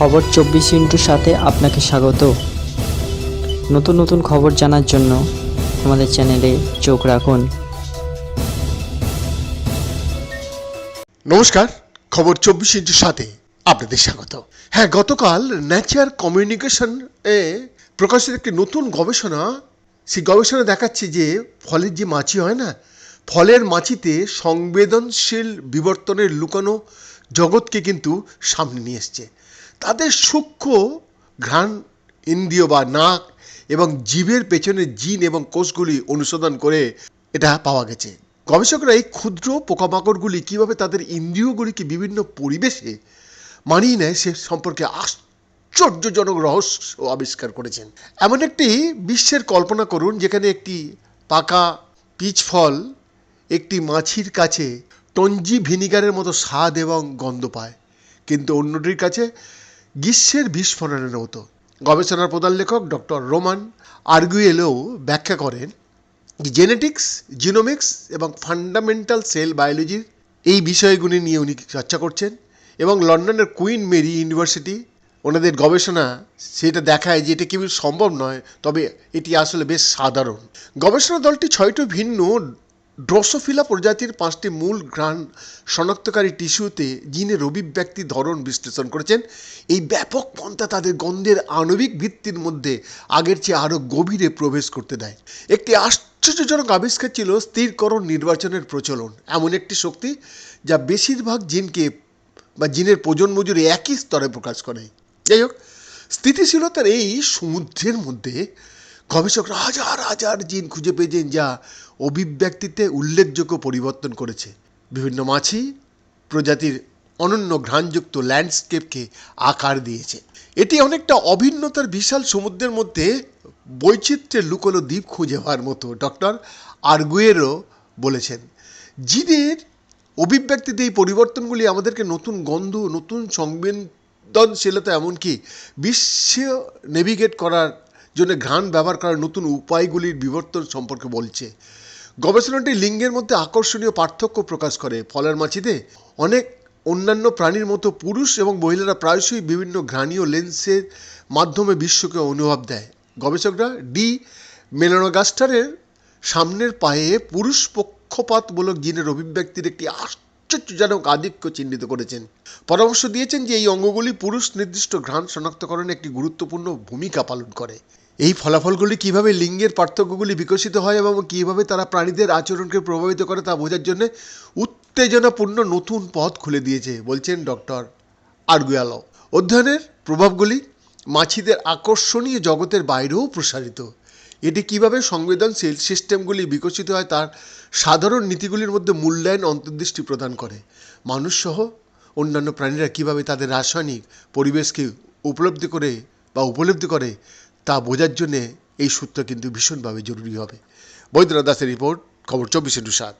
খবর চব্বিশ ইন্টুর সাথে আপনাকে স্বাগত। নতুন নতুন খবর জানার জন্য আমাদের চ্যানেলে চোখ রাখুন। নমস্কার, খবর চব্বিশ ইঞ্চির সাথে আপনাদের স্বাগত। হ্যাঁ গতকাল ন্যাচার কমিউনিকেশন এ প্রকাশিত একটি নতুন গবেষণা, সেই গবেষণা দেখাচ্ছে যে ফলের যে মাছি হয় না, ফলের মাছিতে সংবেদনশীল বিবর্তনের লুকানো জগৎকে কিন্তু সামনে নিয়ে এসছে। তাদের সূক্ষ্ম ঘ্রাণ, ইন্দ্রিয় বা নাক এবং জীবের পেছনে জিন এবং কোষগুলি অনুসন্ধান করে এটা পাওয়া গেছে। গবেষকরা এই ক্ষুদ্র পোকামাকড়গুলি কীভাবে তাদের ইন্দ্রিয়গুলিকে বিভিন্ন পরিবেশে মানিয়ে নেয় সে সম্পর্কে আশ্চর্যজনক রহস্য আবিষ্কার করেছেন। এমন একটি বিশ্বের কল্পনা করুন, যেখানে একটি পাকা পিচ ফল একটি মাছির কাছে টঞ্জি ভিনিগারের মতো স্বাদ এবং গন্ধ পায়, কিন্তু অন্যটির কাছে গ্রীষ্মের বিস্ফোরণের মতো। গবেষণার প্রধান লেখক ডক্টর রোমান আর্গুয়েলো ব্যাখ্যা করেন জেনেটিক্স জিনোমিক্স এবং ফান্ডামেন্টাল সেল বায়োলজির এই বিষয়গুলি নিয়ে উনি চর্চা করছেন এবং লন্ডনের কুইন মেরি ইউনিভার্সিটি ওনাদের গবেষণা সেটা দেখায় যে এটা কেবল সম্ভব নয়, তবে এটি আসলে বেশ সাধারণ। গবেষণা দলটি ছয়টি ভিন্ন ড্রসোফিলা প্রজাতির পাঁচটি মূল ঘ্রাণ শনাক্তকারী টিস্যুতে জিনের অভিব্যক্তি ধরন বিশ্লেষণ করেছেন। এই ব্যাপক পন্থা তাদের গন্ধের আণবিক ভিত্তির মধ্যে আগের চেয়ে আরও গভীরে প্রবেশ করতে দেয়। একটি আশ্চর্যজনক আবিষ্কার ছিল স্থিরকরণ নির্বাচনের প্রচলন। এমন একটি শক্তি যা বেশিরভাগ জিনকে বা জিনের প্রজন মজুরি একই স্তরে প্রকাশ করে। যাই হোক, স্থিতিশীলতার এই সমুদ্রের মধ্যে গবেষকরা হাজার হাজার জিন খুঁজে পেয়েছেন যা অভিব্যক্তিতে উল্লেখযোগ্য পরিবর্তন করেছে। বিভিন্ন মাছি প্রজাতির অনন্য ঘ্রাণযুক্ত ল্যান্ডস্কেপকে আকার দিয়েছে। এটি অনেকটা অভিন্নতার বিশাল সমুদ্রের মধ্যে বৈচিত্র্যের লুকোলো দ্বীপ খুঁজে পাওয়ার মতো ডক্টর আর্গুয়েরো বলেছেন। জিনের অভিব্যক্তিতে এই পরিবর্তনগুলি আমাদেরকে নতুন গন্ধ, নতুন সংবেদনশীলতা, এমনকি বিশ্ব নেভিগেট করার জন্য ঘ্রাণ ব্যবহার করার নতুন উপায়গুলির বিবর্তন সম্পর্কে বলছে। গবেষণাটি লিঙ্গের মধ্যে আকর্ষণীয় পার্থক্য প্রকাশ করে। ফলের মাছিতে অনেক অন্যান্য প্রাণীর মতো পুরুষ এবং মহিলারা প্রায়শই বিভিন্ন ঘ্রাণীয় লেন্সের মাধ্যমে বিশ্বকে অনুভব দেয়। গবেষকরা ডি মেলানোগাস্টারের সামনের পায়ে পুরুষ পক্ষপাতমূলক জিনের অভিব্যক্তির একটি আশ্চর্যজনক আধিক্য চিহ্নিত করেছেন। পরামর্শ দিয়েছেন যে এই অঙ্গগুলি পুরুষ নির্দিষ্ট ঘ্রাণ শনাক্তকরণে একটি গুরুত্বপূর্ণ ভূমিকা পালন করে। এই ফলাফলগুলি কীভাবে লিঙ্গের পার্থক্যগুলি বিকশিত হয় এবং কীভাবে তারা প্রাণীদের আচরণকে প্রভাবিত করে তা বোঝার জন্য উত্তেজনাপূর্ণ নতুন পথ খুলে দিয়েছে, বলছেন ডক্টর আর্গুয়ালো। অধ্যয়নের প্রভাবগুলি মাছিদের আকর্ষণীয় জগতের বাইরেও প্রসারিত। এটি কীভাবে সংবেদনশীল সিস্টেমগুলি বিকশিত হয় তার সাধারণ নীতিগুলির মধ্যে মূল্যায়ন অন্তর্দৃষ্টি প্রদান করে। মানুষসহ অন্যান্য প্রাণীরা কীভাবে তাদের রাসায়নিক পরিবেশকে উপলব্ধি করে বা উপলব্ধি করে তা বোঝার জন্যে এই সূত্র কিন্তু ভীষণভাবে জরুরি হবে। বৈদ্যনাথ দাসের রিপোর্ট, খবর চব্বিশে ইন্টু সাত।